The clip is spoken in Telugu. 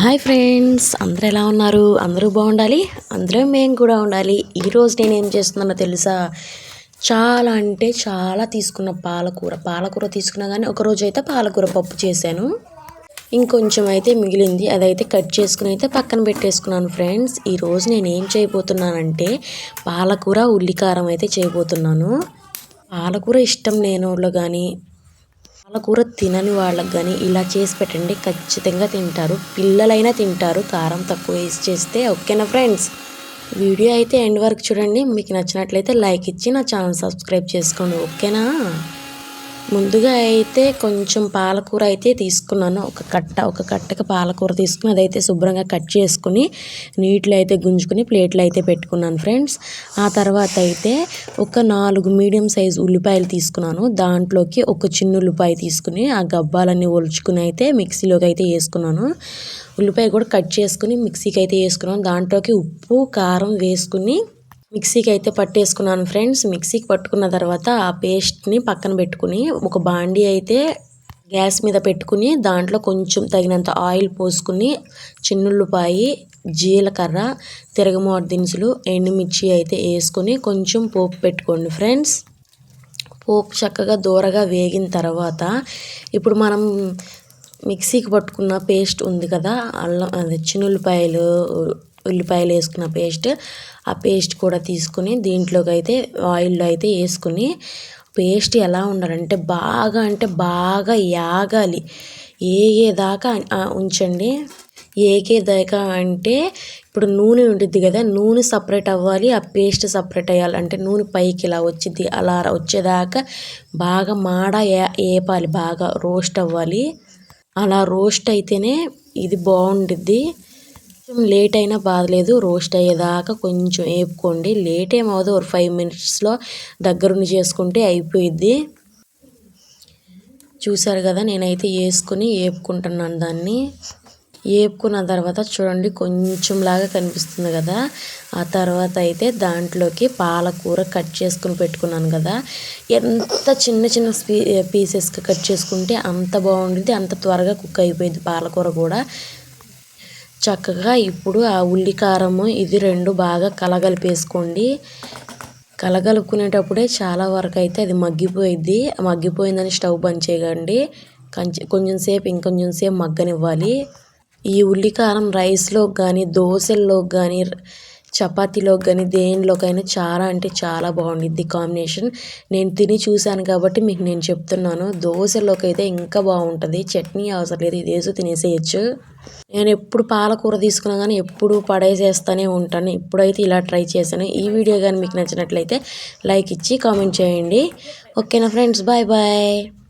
హాయ్ ఫ్రెండ్స్ అందరూ ఎలా ఉన్నారు? అందరూ బాగుండాలి? అందరూ మేము కూడా ఉండాలి. ఈరోజు నేను ఏం చేస్తున్నానో తెలుసా? చాలా అంటే చాలా తీసుకున్న పాలకూర. పాలకూర తీసుకున్నా కానీ ఒకరోజు అయితే పాలకూర పప్పు చేశాను. ఇంకొంచెం అయితే మిగిలింది. అదైతే కట్ చేసుకుని అయితే పక్కన పెట్టేసుకున్నాను ఫ్రెండ్స్. ఈరోజు నేను ఏం చేయబోతున్నానంటే పాలకూర ఉల్లికారం అయితే చేయబోతున్నాను. పాలకూర ఇష్టం లేనోళ్ళు కానీ పాలకూర తినని వాళ్ళకి కానీ ఇలా చేసి పెట్టండి ఖచ్చితంగా తింటారు. పిల్లలైనా తింటారు కారం తక్కువ వేసి చేస్తే ఓకేనా ఫ్రెండ్స్. వీడియో అయితే ఎండ్ వరకు చూడండి. మీకు నచ్చినట్లయితే లైక్ ఇచ్చి నా ఛానల్ సబ్స్క్రైబ్ చేసుకోండి. ఓకేనా? ముందుగా అయితే కొంచెం పాలకూర అయితే తీసుకున్నాను. ఒక కట్ట ఒక కట్టకి పాలకూర తీసుకుని అదైతే శుభ్రంగా కట్ చేసుకుని నీటిలో అయితే గుంజుకుని ప్లేట్లు అయితే పెట్టుకున్నాను ఫ్రెండ్స్. ఆ తర్వాత అయితే ఒక నాలుగు మీడియం సైజ్ ఉల్లిపాయలు తీసుకున్నాను. దాంట్లోకి ఒక చిన్న ఉల్లిపాయ తీసుకుని ఆ గబ్బాలన్నీ ఒలుచుకుని అయితే మిక్సీలోకి అయితే వేసుకున్నాను. ఉల్లిపాయ కూడా కట్ చేసుకుని మిక్సీకి అయితే వేసుకున్నాను. దాంట్లోకి ఉప్పు కారం వేసుకుని మిక్సీకి అయితే పట్టేసుకున్నాను ఫ్రెండ్స్. మిక్సీకి పట్టుకున్న తర్వాత ఆ పేస్ట్ని పక్కన పెట్టుకుని ఒక బాండీ అయితే గ్యాస్ మీద పెట్టుకుని దాంట్లో కొంచెం తగినంత ఆయిల్ పోసుకుని చిన్నుల్లిపాయి జీలకర్ర తిరగమాటు దినుసులు ఎండుమిర్చి అయితే వేసుకొని కొంచెం పోపు పెట్టుకోండి ఫ్రెండ్స్. పోపు చక్కగా దూరగా వేగిన తర్వాత ఇప్పుడు మనం మిక్సీకి పట్టుకున్న పేస్ట్ ఉంది కదా అల్లం అది చిన్నుల్లిపాయలు ఉల్లిపాయలు వేసుకున్న పేస్ట్ ఆ పేస్ట్ కూడా తీసుకుని దీంట్లోకి అయితే ఆయిల్లో అయితే వేసుకుని పేస్ట్ ఎలా ఉండాలంటే బాగా అంటే బాగా యాగాలి. ఏగేదాకా ఉంచండి. ఏగేదాకా అంటే ఇప్పుడు నూనె ఉంటుంది కదా నూనె సపరేట్ అవ్వాలి ఆ పేస్ట్ సపరేట్ అయ్యాలి అంటే నూనె పైకి ఇలా వచ్చింది అలా వచ్చేదాకా బాగా మాడ ఏపాలి బాగా రోస్ట్ అవ్వాలి. అలా రోస్ట్ అయితేనే ఇది బాగుండిద్ది. కొంచెం లేట్ అయినా బాధలేదు. రోస్ట్ అయ్యేదాకా కొంచెం వేపుకోండి లేట్ ఏమవుదు ఒక ఫైవ్ మినిట్స్లో దగ్గరుండి చేసుకుంటే అయిపోయిద్ది. చూసారు కదా నేనైతే వేసుకుని వేపుకుంటున్నాను దాన్ని. వేపుకున్న తర్వాత చూడండి కొంచెం లాగా కనిపిస్తుంది కదా. ఆ తర్వాత అయితే దాంట్లోకి పాలకూర కట్ చేసుకుని పెట్టుకున్నాను కదా. ఎంత చిన్న చిన్న పీసెస్కి కట్ చేసుకుంటే అంత బాగుంటుంది అంత త్వరగా కుక్ అయిపోయింది పాలకూర కూడా. చక్కగా ఇప్పుడు ఆ ఉల్లి కారము ఇది రెండు బాగా కలగలిపేసుకోండి. కలగలుపుకునేటప్పుడే చాలా వరకు అయితే అది మగ్గిపోయిద్ది. మగ్గిపోయిందని స్టవ్ బంద్ చేయకండి కొంచెం సేపు ఇంకొంచెం సేపు మగ్గనివ్వాలి. ఈ ఉల్లికారం రైస్లో కానీ దోశల్లో కానీ చపాతీలోకి కానీ దేనిలోకైనా చాలా అంటే చాలా బాగుండిద్ది కాంబినేషన్. నేను తిని చూశాను కాబట్టి మీకు నేను చెప్తున్నాను. దోశలోకి అయితే ఇంకా బాగుంటుంది. చట్నీ అవసరం లేదు. ఇదేసో తినేసేయచ్చు. నేను ఎప్పుడు పాలకూర తీసుకున్నా కానీ ఎప్పుడు పడేసేస్తూనే ఉంటాను. ఇప్పుడైతే ఇలా ట్రై చేశాను. ఈ వీడియో కానీ మీకు నచ్చినట్లయితే లైక్ ఇచ్చి కామెంట్ చేయండి. ఓకేనా ఫ్రెండ్స్? Bye bye.